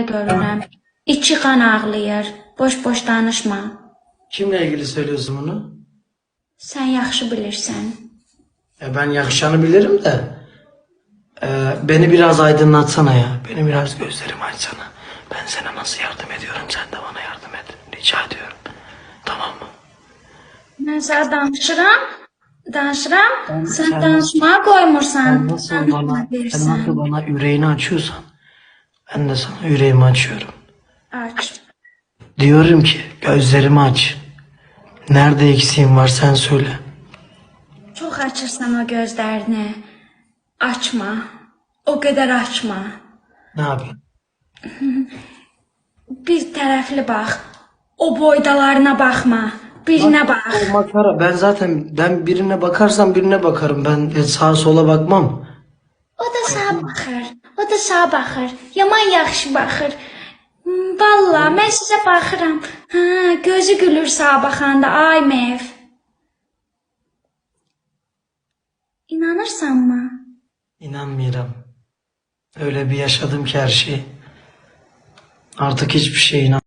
görürəm. İki qan ağlayır. Boş-boş danışma. Kimle ilgili söylüyorsun bunu? Sən yaxşı bilirsən. Ya ben yakışanı bilirim de. e, beni biraz aydınlatsana ya. Beni biraz gözlerimi açsana. Ben sana nasıl yardım ediyorum sen de bana yardım et. Rica ediyorum. Tamam mı? Mən sənə danışıram. Danışıram. Sən sen- danışmağa qoymursan. Sen nasıl bana, sen nasıl bana yüreğini açıyorsan ben de sana yüreğimi açıyorum. Aç. Diyorum ki gözlerimi aç. Nerede eksiğim var sen söyle. Çox açırsan o gözlərini. Açma. O qədər açma. Ne yapayım? Bir tərəfli bax. O boydalarına baxma. Birinə bax. O makara ben zaten ben birine bakarsam birine bakarım. Ben sağa sola bakmam. O da sağa baxır. Da sağa baxır. Yaman yaxşı baxır. Valla mən sizə baxıram. Ha, gözü gülür sağa baxanda. Ay Mev. İnanırsanmı? İnanmıyorum. Öyle bir yaşadım ki her şeyi. Artık hiçbir şeye inan.